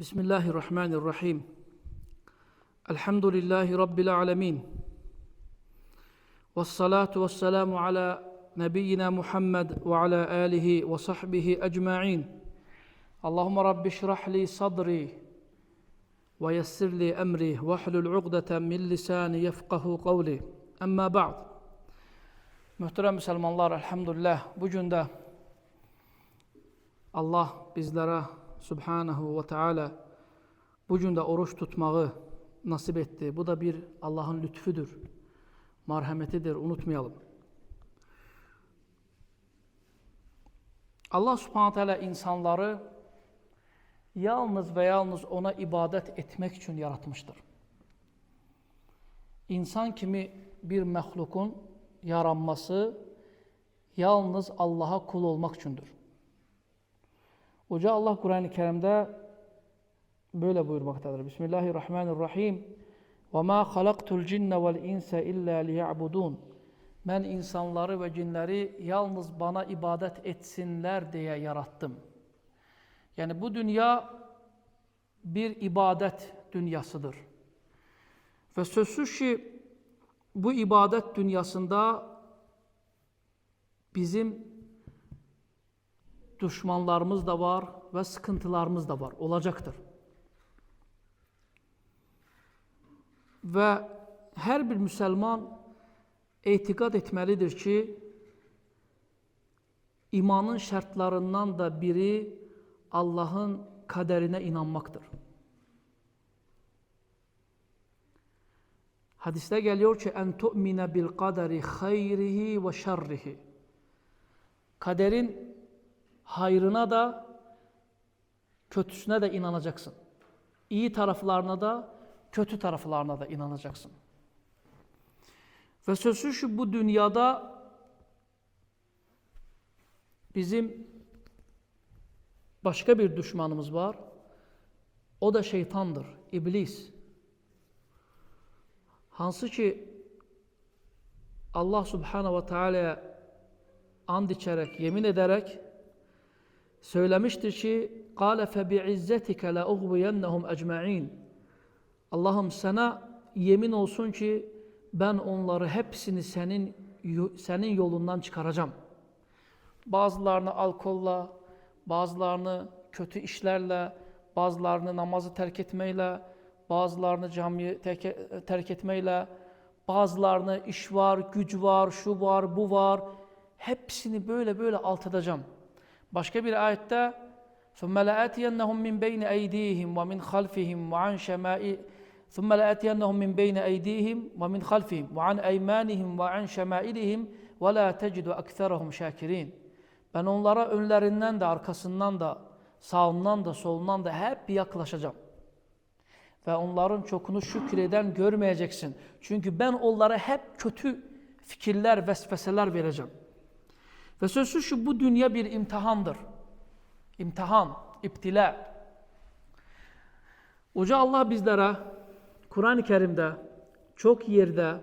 بسم الله الرحمن الرحيم الحمد لله رب العالمين والصلاة والسلام على نبينا محمد وعلى آله وصحبه أجمعين اللهم رب اشرح لي صدري ويسر لي أمري واحلل عقدة من لساني يفقه قولي أما بعد Muhterem Müslümanlar elhamdülillah bugün de Allah bizlere Subhanahu ve Teala bugün de oruç tutmağı nasip etti. Bu da bir Allah'ın lütfüdür, merhametidir, unutmayalım. Allah Subhanahu Teala insanları yalnız ve yalnız ona ibadet etmek için yaratmıştır. İnsan kimi bir məxluqun yaranması yalnız Allah'a kul olmak içindir. Uca Allah Kur'an-ı Kerim'de böyle buyurmaktadır. Bismillahirrahmanirrahim. وَمَا خَلَقْتُ الْجِنَّ وَالْاِنْسَ اِلَّا لِيَعْبُدُونَ Ben insanları ve cinleri yalnız bana ibadet etsinler diye yarattım. Yani bu dünya bir ibadet dünyasıdır. Ve sözsüz ki bu ibadet dünyasında bizim düşmanlarımız da var ve sıkıntılarımız da var, olacaktır. Ve her bir Müslüman etiqad etməlidir ki, imanın şərtlarından da biri Allahın qədərinə inanmaqdır. Hadiste geliyor ki en tu'mine bil kaderi hayrihi ve şerrihi. Kaderin hayrına da kötüsüne de inanacaksın. İyi taraflarına da kötü taraflarına da inanacaksın. Ve sözsüz şu bu dünyada bizim başka bir düşmanımız var. O da şeytandır, iblis. Hansı ki Allah Subhanahu ve Teala'ya and içerek, yemin ederek söylemiştir ki قَالَ فَبِعِزَّتِكَ لَاُغْوِيَنَّهُمْ اَجْمَعِينَ Allah'ım sana yemin olsun ki ben onları hepsini senin senin yolundan çıkaracağım. Bazılarını alkolla, bazılarını kötü işlerle, bazılarını namazı terk etmeyle, bazılarını camiyi terk, terk etmeyle, bazılarını iş var, güç var, şu var, bu var. Hepsini böyle böyle alt edeceğim. Başka bir ayette ثُمَّ لَآتِيَنَّهُمْ مِنْ بَيْنِ اَيْدِيهِمْ وَمِنْ خَلْفِهِمْ وَعَنْ شَمَائِ ثُمَّ لَآتِيَنَّهُمْ مِنْ بَيْنِ اَيْدِيهِمْ وَمِنْ خَلْفِهِمْ وَعَنْ اَيْمَانِهِمْ وَعَنْ شَمَائِلِهِمْ وَلَا تَجِدُ اَكْثَرَهُمْ شَاكِرِينَ Ben onlara önlerinden de, arkasından da, sağından da, solundan da hep yaklaşacağım. Ve onların çokunu şükreden görmeyeceksin. Çünkü ben onlara hep kötü fikirler, vesveseler vereceğim. Ve sözsüz şu bu dünya bir imtihandır. İmtihan, iptila. Uca Allah bizlere Kur'an-ı Kerim'de çok yerde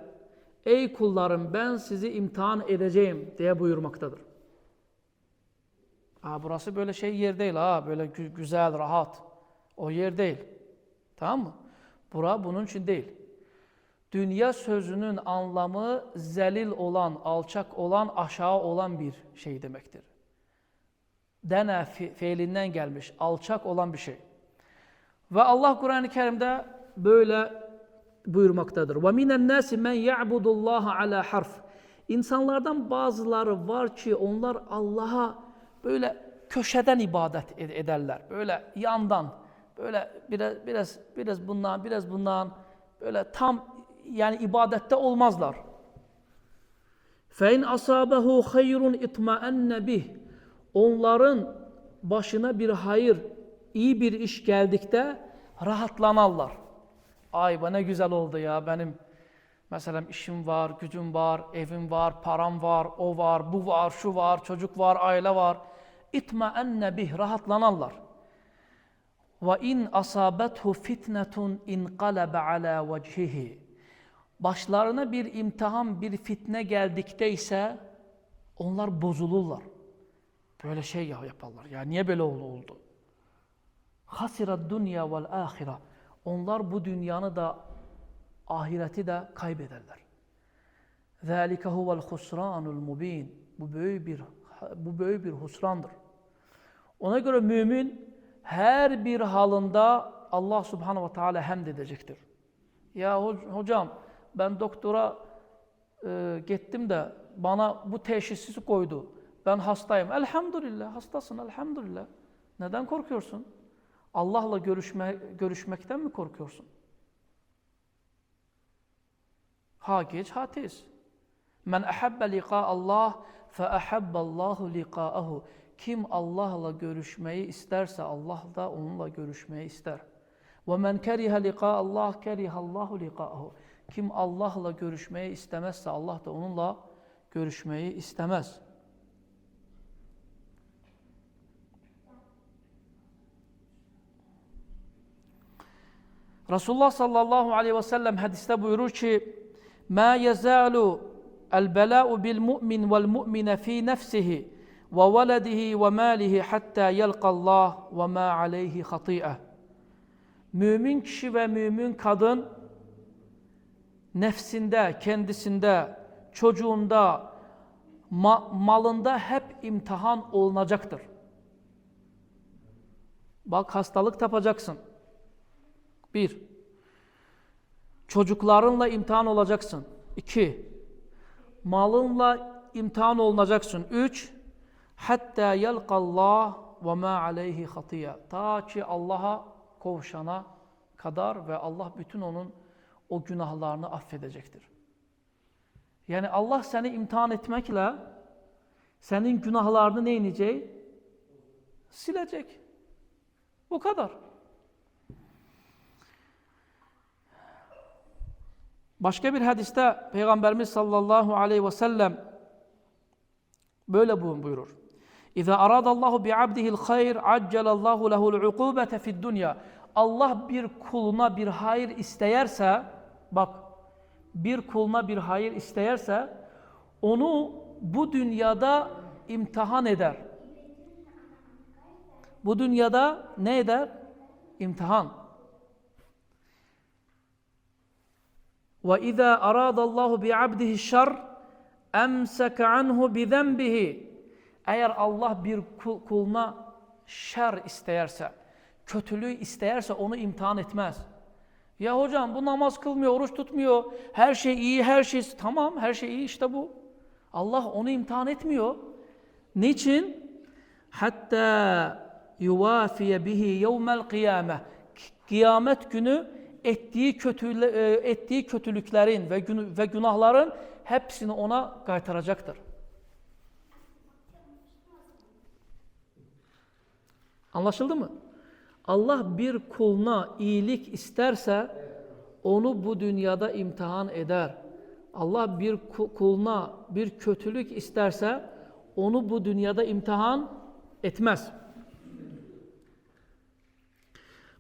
ey kullarım ben sizi imtihan edeceğim diye buyurmaktadır. Ha, burası böyle şey yer değil ha böyle gü güzel rahat o yer değil. Tamam mı? Bura bunun için değil. Dünya sözünün anlamı zelil olan, alçak olan, aşağı olan bir şey demektir. Dene fi fiilinden gelmiş, alçak olan bir şey. Ve Allah Kur'an-ı Kerim'de böyle buyurmaktadır. وَمِنَ النَّاسِ مَنْ يَعْبُدُ اللّٰهَ عَلَى حَرْفٍ İnsanlardan bazıları var ki onlar Allah'a böyle köşeden ibadet ederler. Böyle yandan, böyle biraz biraz biraz bundan, biraz bundan böyle tam yani ibadette olmazlar. Fein asabehu hayrun itmaenne bih. Onların başına bir hayır, iyi bir iş geldikte rahatlanarlar. Ay bana ne güzel oldu ya benim mesela işim var, gücüm var, evim var, param var, o var, bu var, şu var, çocuk var, aile var. İtmaenne bih rahatlanarlar. Ve in asabethu fitnetun inqalebe ala vecihi. Başlarına bir imtihan, bir fitne geldikte ise onlar bozulurlar. Böyle şey ya yaparlar. Ya niye böyle oldu? oldu? Hasira dünya vel ahira. Onlar bu dünyanı da ahireti de kaybederler. Zalika huvel husranul mubin. Bu büyük bir bu büyük bir husrandır. Ona göre mümin her bir halında Allah Subhanahu ve Teala hamd edecektir. Ya ho- hocam ben doktora e, gittim de bana bu teşhisi koydu. Ben hastayım. Elhamdülillah hastasın elhamdülillah. Neden korkuyorsun? Allah'la görüşme, görüşmekten mi korkuyorsun? Ha geç ha tez. Men ahabbe liqa Allah fe ahabballahu liqa'ahu. Kim Allah'la görüşmeyi isterse Allah da onunla görüşmeyi ister. Ve men keriha liqa Allah kerihallahu liqa'ahu. Kim Allah'la görüşmeyi istemezse Allah da onunla görüşmeyi istemez. Resulullah sallallahu aleyhi ve sellem hadiste buyurur ki vel mu'mine fi nefsihi ve veledihi ve malihi hatta yelqa Allah ve ma aleyhi hati'e. Mümin kişi ve mümin kadın nefsinde, kendisinde, çocuğunda, ma- malında hep imtihan olunacaktır. Bak hastalık tapacaksın. Bir, çocuklarınla imtihan olacaksın. İki, malınla imtihan olunacaksın. Üç, hatta yelqallah ve ma aleyhi hatiye. Ta ki Allah'a kovuşana kadar ve Allah bütün onun o günahlarını affedecektir. Yani Allah seni imtihan etmekle senin günahlarını ne inecek? Silecek. Bu kadar. Başka bir hadiste Peygamberimiz sallallahu aleyhi ve sellem böyle buyurur. İza aradallahu bi abdihil hayr accelallahu lehul ukubete fid dunya. Allah bir kuluna bir hayır isteyerse bak bir kuluna bir hayır isteyerse onu bu dünyada imtihan eder. Bu dünyada ne eder? İmtihan. Ve izâ arâdallahu bi'abdihi şer emseke anhu bizenbihi. Eğer Allah bir kul- kuluna şer isteyerse, kötülüğü isteyerse onu imtihan etmez. Ya hocam bu namaz kılmıyor, oruç tutmuyor, her şey iyi, her şey tamam, her şey iyi işte bu. Allah onu imtihan etmiyor. Niçin? Hatta yuvafiye bihi yevmel kıyame. Kıyamet günü ettiği kötülü, e, ettiği kötülüklerin ve ve günahların hepsini ona kaytaracaktır. Anlaşıldı mı? Allah bir kuluna iyilik isterse onu bu dünyada imtihan eder. Allah bir ku- kuluna bir kötülük isterse onu bu dünyada imtihan etmez.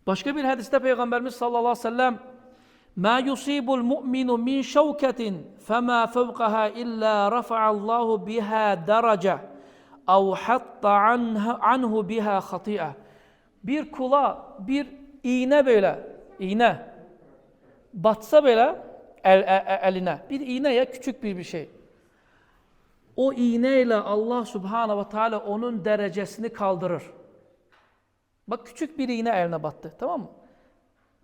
Başka bir hadiste Peygamberimiz sallallahu aleyhi ve sellem Ma yusibul mu'minu min şevketin fema fevkaha illa rafa'allahu biha derece ev hatta anhu, anhu biha hati'e. Bir kula bir iğne böyle, iğne batsa böyle el, e- e- eline, bir iğne ya küçük bir bir şey. O iğneyle Allah subhanahu ve teala onun derecesini kaldırır. Bak küçük bir iğne eline battı. Tamam mı?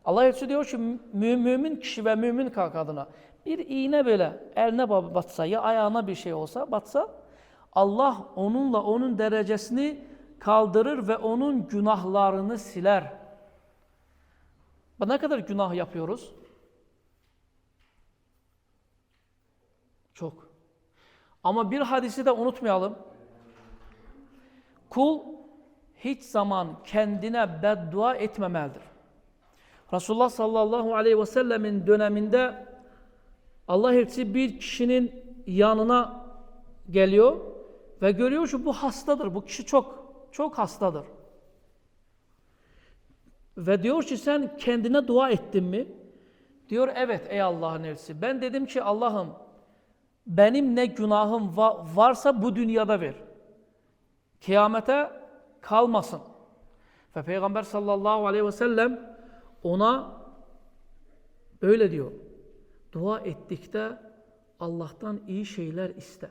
Allah Resulü diyor ki mü- mümin kişi ve mümin kadına bir iğne böyle eline ba- batsa ya ayağına bir şey olsa batsa Allah onunla onun derecesini kaldırır ve onun günahlarını siler. Ne kadar günah yapıyoruz? Çok. Ama bir hadisi de unutmayalım. Kul hiç zaman kendine beddua etmemelidir. Resulullah sallallahu aleyhi ve sellemin döneminde Allah elçisi bir kişinin yanına geliyor ve görüyor ki bu hastadır. Bu kişi çok çok hastadır. Ve diyor ki sen kendine dua ettin mi? Diyor evet ey Allah'ın elçisi. Ben dedim ki Allah'ım benim ne günahım va- varsa bu dünyada ver. Kıyamete kalmasın. Ve Peygamber sallallahu aleyhi ve sellem ona böyle diyor. Dua ettikte Allah'tan iyi şeyler iste.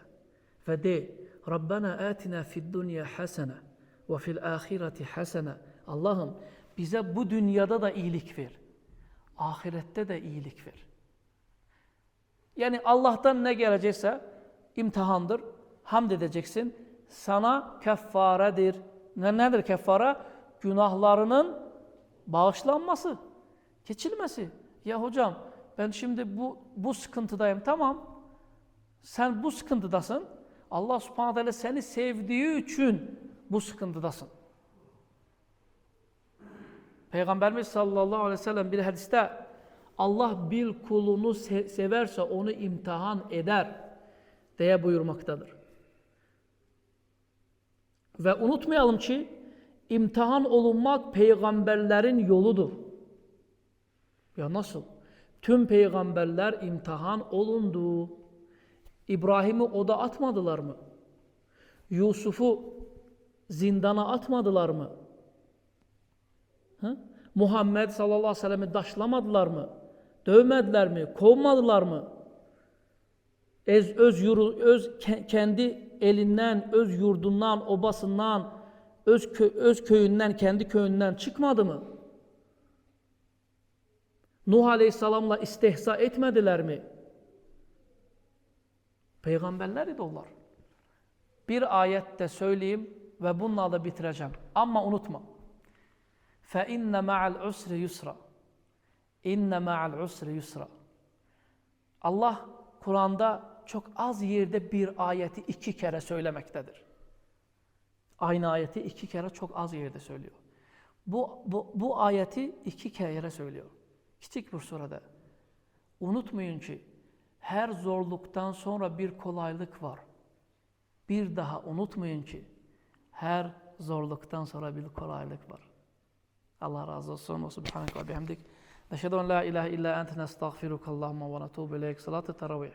Ve de Rabbena atina fid dunya hasene ve fil ahireti hasene. Allah'ım bize bu dünyada da iyilik ver. Ahirette de iyilik ver. Yani Allah'tan ne gelecekse imtihandır. Hamd edeceksin. Sana keffaredir. Ne nedir keffara? Günahlarının bağışlanması, geçilmesi. Ya hocam ben şimdi bu bu sıkıntıdayım. Tamam. Sen bu sıkıntıdasın. Allah subhanahu teala seni sevdiği için bu sıkıntıdasın. Peygamberimiz sallallahu aleyhi ve sellem bir hadiste Allah bir kulunu se- severse onu imtihan eder diye buyurmaktadır. Ve unutmayalım ki imtihan olunmak peygamberlerin yoludur. Ya nasıl? Tüm peygamberler imtihan olundu. İbrahim'i oda atmadılar mı? Yusuf'u zindana atmadılar mı? Hı? Muhammed sallallahu aleyhi ve sellem'i daşlamadılar mı? Dövmediler mi? Kovmadılar mı? Ez, öz, yuru, öz ke- kendi elinden, öz yurdundan, obasından, öz, kö- öz köyünden, kendi köyünden çıkmadı mı? Nuh Aleyhisselam'la istehza etmediler mi? Peygamberler idi onlar. Bir ayette söyleyeyim ve bununla da bitireceğim. Ama unutma. فَاِنَّ مَعَ الْعُسْرِ يُسْرًا اِنَّ مَعَ الْعُسْرِ يُسْرًا Allah Kur'an'da çok az yerde bir ayeti iki kere söylemektedir. Aynı ayeti iki kere çok az yerde söylüyor. Bu, bu, bu ayeti iki kere söylüyor. Küçük bir surede. Unutmayın ki her zorluktan sonra bir kolaylık var. Bir daha unutmayın ki her zorluktan sonra bir kolaylık var. Allah razı olsun. Ve subhaneke ve bihamdik. Neşhedü en la ilahe illa ente nestağfiruke Allahümme ve netubu ileyk. Salatü teravih.